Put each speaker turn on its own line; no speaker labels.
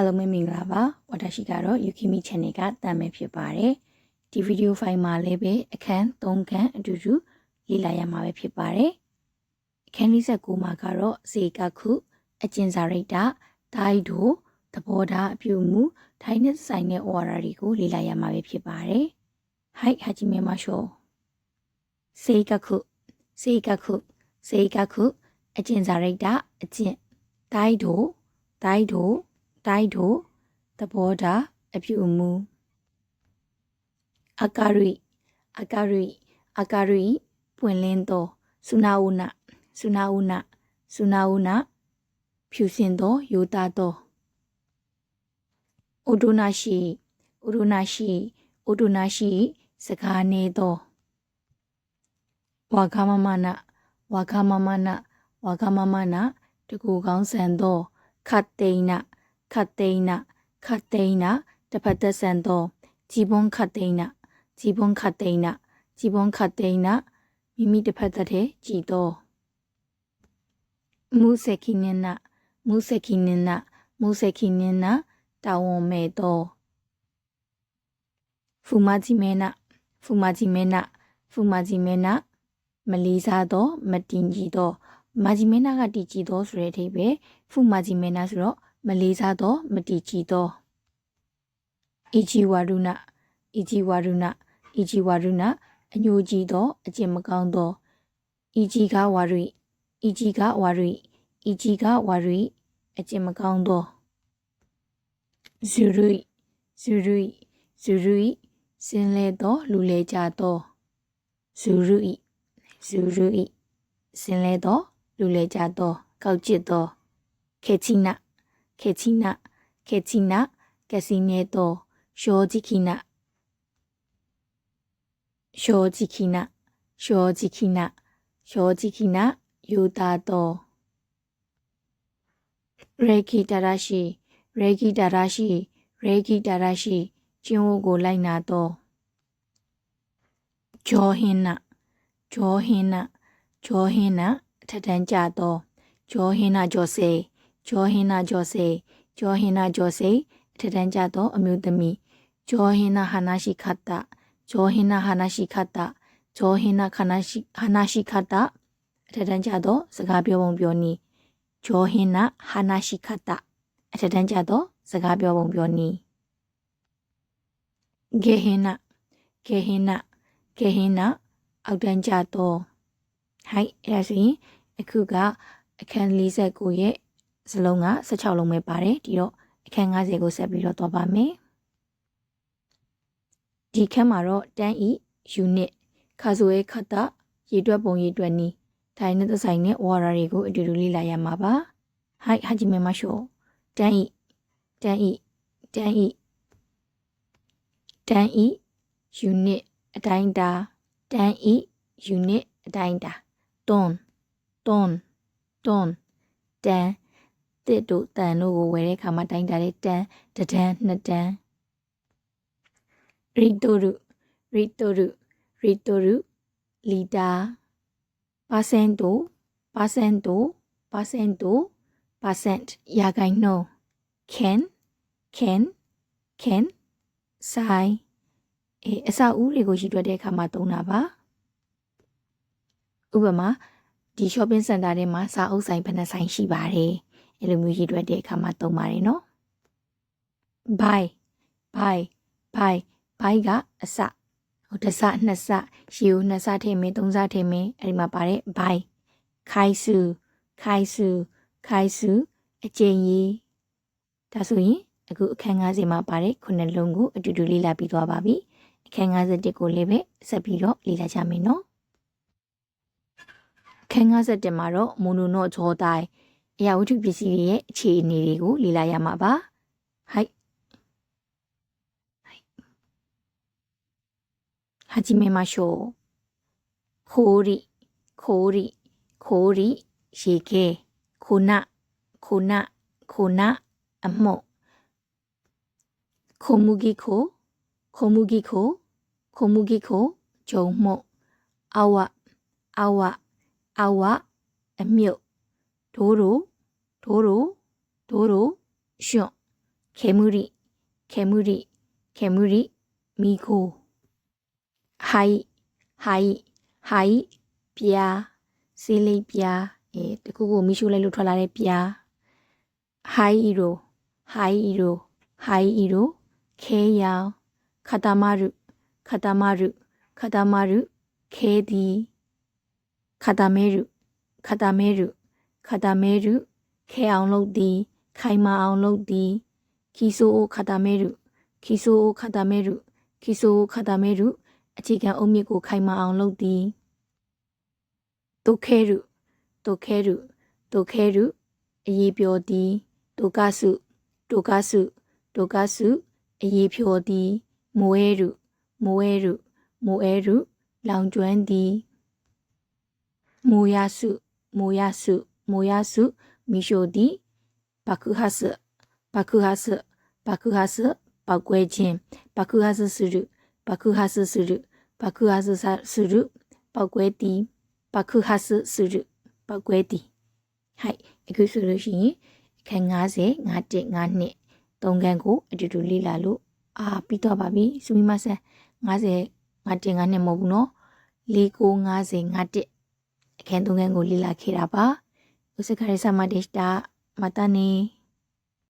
အားလုံးပဲမင်္ဂလာပါဝတာရှိကတော့ Yukimi Channel ကတမ်းမဲ့ဖြစ်ပါတယ်ဒီဗီဒီယိုဖိုင်မှာလည်းပဲအခန်း၃ခန်းအတူတူလေ့လာရမှာပဲဖြစ်ပါတယ်အခန်း49မှာကတော့စေကခုအကျဉ်စာရိတ်တာဒိုင်းတို့သဘောထားအပြုမူထိုင်းနဲ့ဆိုင်တဲ့ order တွေကိုလေ့လာရမှာပဲဖြစ်ပါတယ်ဟိုက်ဟာဂျီမေမရှိုစေကခုစေကခုစေကခုအကျဉ်စာရိတ်တာအကျဉ်ဒိုင်းတို့ဒိုင်းတို့ တိုက်တို့သဘောထားအပြုအမူအကာရိအကာရိအကာရိပွင့်လင်းသောစုနာဝနစုနာဝနစုနာဝနဖြူစင်သောယောသားသောဥဒုနာရှိဥဒုနာရှိဥဒုနာရှိ စကားနေသောဝါခမမနဝါခမမနဝါခမမနတကူကောင်းဆန်သောခတ်တိန်န ခတ်သိန်းနာခတ်သိန်းနာတစ်ဖက်သက်ဆန်သောဂျီဘွန်ခတ်သိန်းနာဂျီဘွန်ခတ်သိန်းနာဂျီဘွန်ခတ်သိန်းနာမိမိတစ်ဖက်သက်တဲ့ကြည်သောမူစခိနနာမူစခိနနာမူစခိနနာတာဝန်မဲ့သောဖူမာဂျီမဲနာဖူမာဂျီမဲနာဖူမာဂျီမဲနာမလီစားသော မတင်ကြီးသောမာဂျီမဲနာကတည်ကြည်သောဆိုတဲ့အထိပ္ပယ်ဖူမာဂျီမဲနာဆိုတော့ မလေးစားသော မတီချီသောအီဂျီဝါရုဏအီဂျီဝါရုဏအီဂျီဝါရုဏအညိုကြီးသော အကျင့်မကောင်းသောအီဂျီကဝါရိအီဂျီကဝါရိအီဂျီကဝါရိအကျင့်မကောင်းသောဇူရိဇူရိဇူရိစင်လေသော လူလေကြသောဇူရိဇူရိစင်လေသော လူလေကြသောကောက်ကျစ်သောခေချိနာ ခေချီနာခေချီနာကစီနေတော့ရှောဂျီခိနာရှောဂျီခိနာရှောဂျီခိနာရှောဂျီခိနာယူတာတော့ရေဂီတာရာရှိရေဂီတာရာရှိရေဂီတာရာရှိကျင်းဝကိုလိုက်နာတော့ဂျောဟင်းနာဂျောဟင်းနာဂျောဟင်းနာထထန်ကြတော့ဂျောဟင်းနာဂျောစေ ဂျောဟင်နာဂျောစေဂျောဟင်နာဂျောစေအထက်တန်းကြသောအမျိုးသမီးဂျောဟင်နာဟာနာရှိခတ်တာဂျောဟင်နာဟာနာရှိခတ်တာဂျောဟင်နာခနာရှိဟာနာရှိခတ်တာအထက်တန်းကြသောစကားပြောပုံပြောနည်းဂျောဟင်နာဟာနာရှိခတ်တာအထက်တန်းကြသောစကားပြောပုံပြောနည်းဂေဟင်နာဂေဟင်နာဂေဟင်နာအောက်တန်းကြသောဟိုက်အဲ့ဒါဆိုရင်အခုကအခန်း49ရဲ့ စလုံးက16လုံးပဲပါတယ်ဒီတော့အခန်း90ကိုဆက်ပြီးတော့သွားပါမယ်ဒီခန်းမှာတော့တန်းဤ unit ခါဆိုရဲခတ်တာရေတွက်ပုံရေတွက်နီးထိုင်တဲ့ဆိုင်နဲ့ water တွေကိုအတူတူလေ့လာရမှာပါ hi ဟာဂျီမေမရှိုတန်းဤတန်းဤတန်းဤတန်းဤ unit အတိုင်းတာတန်းဤ unit အတိုင်းတာ ton ton ton တန်း တစ်တို့တန်တို့ကိုဝယ်တဲ့အခါမှာတိုင်းတာတဲ့တန်တဒန်းနှစ်တန်းရီတိုရုရီတိုရုရီတိုရုလီတာပါစန်တိုပါစန်တိုပါစန်တိုပါစန့်ရာခိုင်နှုန်း can can can ဆိုင်အဲအစာဦးတွေကိုရည်တွက်တဲ့အခါမှာသုံးတာပါဥပမာဒီ shopping center ထဲမှာစာအုပ်ဆိုင်ဘယ်နှဆိုင်ရှိပါတယ် အဲ့လိုမျိုးရည်တွက်တဲ့အခါမှာသုံးပါတယ်နော် buy buy buy buy ကအစဟိုတစ်စနှစ်စရှီကိုနှစ်စထည့်မင်းသုံးစထည့်မင်းအဲ့ဒီမှာပါတဲ့ buy ခိုင်စုခိုင်စုခိုင်စုအကျဉ်းကြီးဒါဆိုရင်အခုအခန်း90မှာပါတဲ့ခုနှစ်လုံးကိုအတူတူလေ့လာပြီးသွားပါပြီအခန်း51ကိုလည်းပဲဆက်ပြီးတော့လေ့လာကြမယ်နော်အခန်း51မှာတော့မိုနိုနော့ဂျောတိုင်း အရာဝတ္ထုပစ္စည်းတွေရဲ့အခြေအနေတွေကိုလေ့လာရမှာပါ။ဟိုက်ဟာဂျီမေမာရှိုခိုးရီခိုးရီခိုးရီရေခဲခိုနခိုနခိုနအမှုတ်ခိုမူဂီခိုခိုမူဂီခိုခိုမူဂီခိုဂျုံမှုတ်အဝအဝ အဝအမြုပ်ဒိုးတို့ဒိုးတို့ဒိုးတို့ရွှွန့်ခေမှုရိခေမှုရိခေမှုရိမိခိုဟိုင်ဟိုင်ဟိုင်ပြာစေးလေးပြာအဲတခုခုမိရှုလိုက်လို့ထွက်လာတဲ့ပြာဟိုင်အီရိုဟိုင်အီရိုဟိုင်အီရိုခဲရောင်ခတမရုခတမရုခတမရုခဲဒီခတမဲရုခတမဲရုခတမဲရု ခဲအောင်လုပ်သည် ခိုင်မာအောင်လုပ်သည်ခီဆိုအိုခတမဲရုခီဆိုအိုခတမဲရုခီဆိုအိုခတမဲရုအခြေခံအုတ်မြစ်ကိုခိုင်မာအောင်လုပ်သည်ဒုခဲရုဒုခဲရုဒုခဲရုအရေးပြောသည်ဒုကစုဒုကစုဒုကစုအရေးဖြောသည်မွဲရုမွဲရုမွဲရုလောင်ကျွမ်းသည်မိုရစုမိုရစုမိုရစု မိရှိုသည်ဘကုဟဆဘကုဟဆဘကုဟဆပောက်ကွဲခြင်းဘကုဟဆစုရုဘကုဟဆစုရုဘကုဟဆစုရုပောက်ကွဲသည်ဘကုဟဆစုရုပောက်ကွဲသည်ဟိုက်အခုဆိုလို့ရှိရင်အခန်း90 51 5နှစ်သုံးခန်းကိုအတူတူလေ့လာလို့အာပြီးတော့ပါပြီစူမီမဆန်90 51 5နှစ်မဟုတ်ဘူးနော်4950 51အခန်းသုံးခန်းကိုလေ့လာခဲ့တာပါ ဥစခရဆမဒေရှတာမတနေ